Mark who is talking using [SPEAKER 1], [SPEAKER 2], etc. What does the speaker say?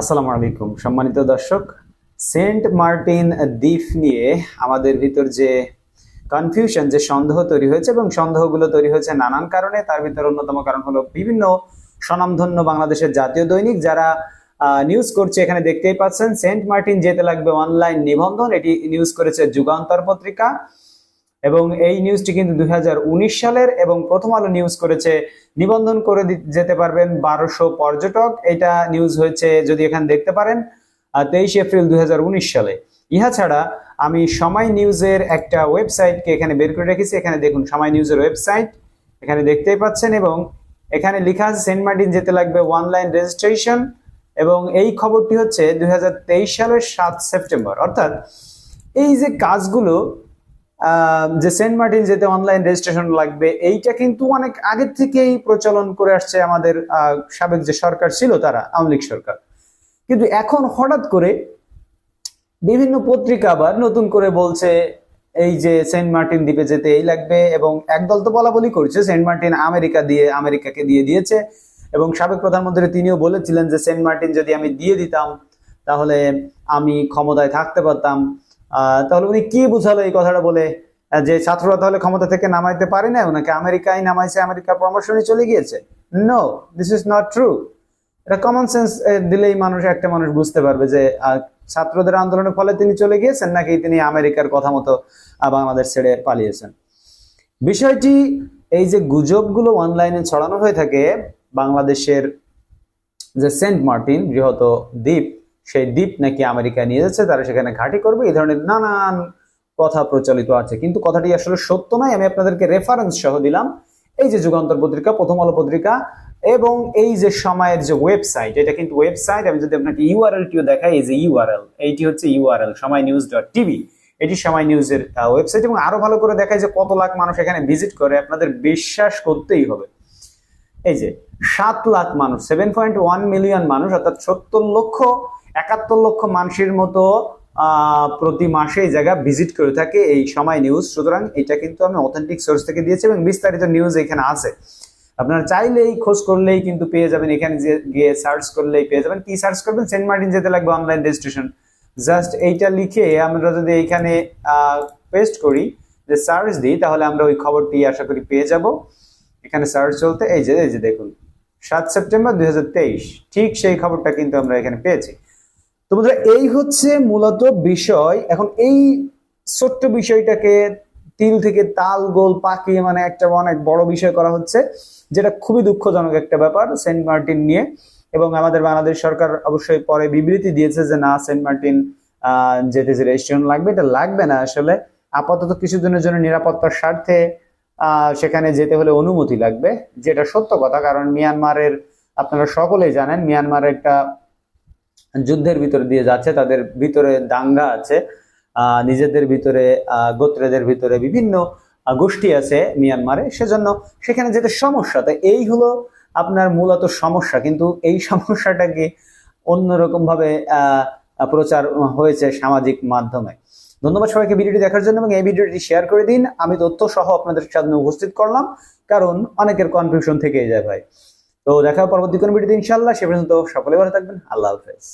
[SPEAKER 1] আসসালামু আলাইকুম। সম্মানিত দর্শক, সেন্ট মার্টিন দ্বীপ নিয়ে আমাদের ভিতর যে কনফিউশন যে সন্দেহ তৈরি হয়েছে এবং সন্দেহগুলো তৈরি হয়েছে নানান কারণে, তার ভিতর অন্যতম কারণ হলো বিভিন্ন স্বনামধন্য বাংলাদেশের জাতীয় দৈনিক যারা নিউজ করছে, এখানে দেখতেই পাচ্ছেন, সেন্ট মার্টিন যেতে লাগবে অনলাইন নিবন্ধন, এটি নিউজ করেছে যুগান্তর পত্রিকা। এবং এই নিউজটি কিন্তু দুই হাজার উনিশ সালের এবং প্রথম আলো নিউজ করেছে, নিবন্ধন করে যেতে পারবেন বারোশো পর্যটক। এটা নিউজ হয়েছে যদি এখানে দেখতে পারেন তেইশ এপ্রিল দু হাজার উনিশ সালে। ইহা ছাড়া আমি সময় নিউজের একটা ওয়েবসাইটকে এখানে বের করে রেখেছি। এখানে দেখুন সময় নিউজের ওয়েবসাইট এখানে দেখতেই পাচ্ছেন এবং এখানে লেখা আছে সেন্ট মার্টিন যেতে লাগবে অনলাইন রেজিস্ট্রেশন এবং এই খবরটি হচ্ছে দুই হাজার তেইশ সালের সাত সেপ্টেম্বর। অর্থাৎ এই যে কাজগুলো যে সেন্ট মার্টিন যেতে অনলাইন রেজিস্ট্রেশন লাগবে, এইটা কিন্তু অনেক আগের থেকেই প্রচলন করে আসছে আমাদের সাবেক যে সরকার ছিল তারা, আওয়ামী লীগ সরকার। কিন্তু এখন হঠাৎ করে বিভিন্ন পত্রিকা আবার নতুন করে বলছে, এই যে সেন্ট মার্টিন দ্বীপে যেতে এই লাগবে এবং একদল তো বলা বলি করছে, সেন্ট মার্টিন আমেরিকা দিয়ে, আমেরিকাকে দিয়ে দিয়েছে। এবং সাবেক প্রধানমন্ত্রী তিনিও বলেছিলেন যে, সেন্ট মার্টিন যদি আমি দিয়ে দিতাম, তাহলে আমি ক্ষমতায় থাকতে পারতাম। তাহলে উনি কি বুঝালো এই কথাটা বলে? যে ছাত্ররা তাহলে ক্ষমতা থেকে নামাইতে পারে না ওনাকে আমেরিকায় নামাইছে, আমেরিকার পরামর্শ নিয়ে চলে গিয়েছে? No this is not true এটা কমন সেন্স দিলেই মানুষ, একটা মানুষ বুঝতে পারবে যে ছাত্রদের আন্দোলনের ফলে তিনি চলে গিয়েছেন নাকি তিনি আমেরিকার কথা মতো বাংলাদেশ ছেড়ে পালিয়েছেন? বিষয়টি এই যে গুজবগুলো অনলাইনে ছড়ানো হয়ে থাকে, বাংলাদেশের যে সেন্ট মার্টিন বৃহত দ্বীপ সেই দ্বীপ নাকি আমেরিকা নিয়ে যাচ্ছে, তারা সেখানে ঘাঁটি করবে, এই ধরনের নানান কথা প্রচলিত আছে। কিন্তু কথাটি আসলে সত্য নয়, আমি আপনাদেরকে রেফারেন্স সহ দিলাম। এই যে যুগান্তর পত্রিকা, প্রথম আলো পত্রিকা, এবং এই যে সময়ের যে ওয়েবসাইট এটা কিন্তু ওয়েবসাইট আমি যদি আপনাকে ইউআরএল টিও দেখাই, এই যে ইউআরএল এইটি হচ্ছে ইউআরএল সময় নিউজ ডট টিভি এটি সময় নিউজের ওয়েবসাইট এবং আরও ভালো করে দেখায় যে কত লাখ মানুষ এখানে ভিজিট করে, আপনাদের বিশ্বাস করতেই হবে। এই যে সাত লাখ মানুষ সেভেন পয়েন্ট ওয়ান মিলিয়ন মানুষ, অর্থাৎ সত্তর লক্ষ, একাত্তর লক্ষ মানুষের মতো প্রতি মাসে এই জায়গা ভিজিট করে থাকে এই সময় নিউজ সুতরাং এটা কিন্তু আমি অথেন্টিক সোর্স থেকে দিয়েছি এবং বিস্তারিত নিউজ এখানে আছে। আপনারা চাইলেই খোঁজ করলেই কিন্তু পেয়ে যাবেন, এখানে গিয়ে সার্চ করলেই পেয়ে যাবেন। কি সার্চ করবেন? সেন্ট মার্টিন যেতে লাগবে অনলাইন রেজিস্ট্রেশন জাস্ট এইটা লিখে আমরা যদি এইখানে পেস্ট করি, যে সার্চ দিই, তাহলে আমরা ওই খবরটি আশা করি পেয়ে যাব। এখানে সার্চ চলতে, এই যে এই যে দেখুন। সাত সেপ্টেম্বর দুই ঠিক সেই খবরটা কিন্তু আমরা এখানে পেয়েছি। তো বন্ধুরা, এই হচ্ছে মূলত বিষয়। এখন এই ছোট্ট বিষয়টাকে তিল থেকে তাল, গোল পাকিয়ে মানে একটা অনেক বড় বিষয় করা হচ্ছে, যেটা খুবই দুঃখজনক একটা ব্যাপার সেন্ট মার্টিন নিয়ে। এবং আমাদের বাংলাদেশ সরকার অবশ্যই পরে বিবৃতি দিয়েছে যে, না, সেন্ট মার্টিন যেতে যে রেজিস্ট্রেশন লাগবে, এটা লাগবে না আসলে। আপাতত কিছুদিনের জন্য নিরাপত্তার স্বার্থে সেখানে যেতে হলে অনুমতি লাগবে যেটা সত্য কথা কারণ মিয়ানমারের আপনারা সকলেই জানেন মিয়ানমার একটা যুদ্ধের ভিতরে দিয়ে যাচ্ছে তাদের ভিতরে দাঙ্গা আছে নিজেদের ভিতরে গোত্রেদের ভিতরে বিভিন্ন গোষ্ঠী আছে মিয়ানমারে সেজন্য সেখানে যেতে সমস্যা। তাই এই হলো আপনার মূলত সমস্যা কিন্তু এই সমস্যাটাকে অন্যরকম ভাবে আহ, প্রচার হয়েছে সামাজিক মাধ্যমে। ধন্যবাদ সবাইকে ভিডিওটি দেখার জন্য এবং এই ভিডিওটি শেয়ার করে দিন। আমি তথ্য সহ আপনাদের সামনে উপস্থিত করলাম, কারণ অনেকের কনফিউশন থেকেই যায় ভাই। তো দেখা পরবর্তী কোনো ভিডিওতে ইনশাল্লাহ সে পর্যন্ত সকলে ভালো থাকবেন। আল্লাহ হাফেজ।